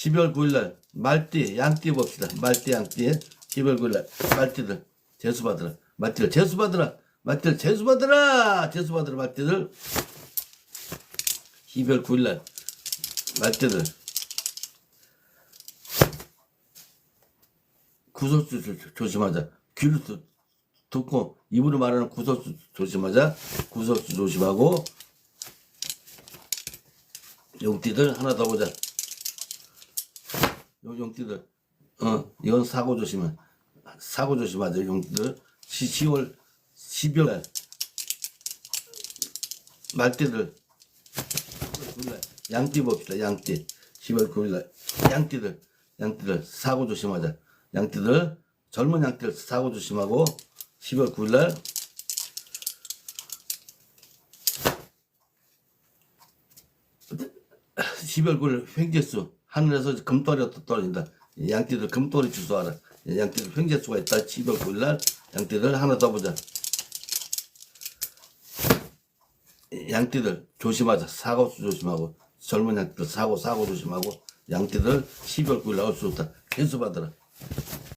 12월 9일날 말띠 양띠 봅시다. 말띠 양띠 12월 9일날 말띠들 재수 받으라. 말띠들 재수 받으라. 말띠들 재수 받으라. 재수 받으라. 말띠들 12월 9일날 말띠들 구설수 조- 조심하자. 듣- 듣고 입으로 말하는 구설수 조심하자. 구설수 조심하고 용띠들 하나 더 보자. 요 용띠들. 어 이건 사고 조심해. 사고 조심하자 용띠들. 10월 12월 날. 말띠들. 9일날. 양띠 봅시다 양띠. 10월 9일날. 양띠들. 양띠들 사고 조심하자. 양띠들 젊은 양띠들 사고 조심하고 10월 9일날. 시 12월 9일 횡재수 하늘에서 금떨이 떨어진다. 양띠들 금떨이 주소하라. 양띠들 횡재수가 있다. 12월 9일날 양띠들 하나 더 보자. 양띠들 조심하자. 사고 조심하고. 젊은 양띠들 사고 사고 조심하고. 양띠들 12월 9일 나올 수 없다. 개수 받으라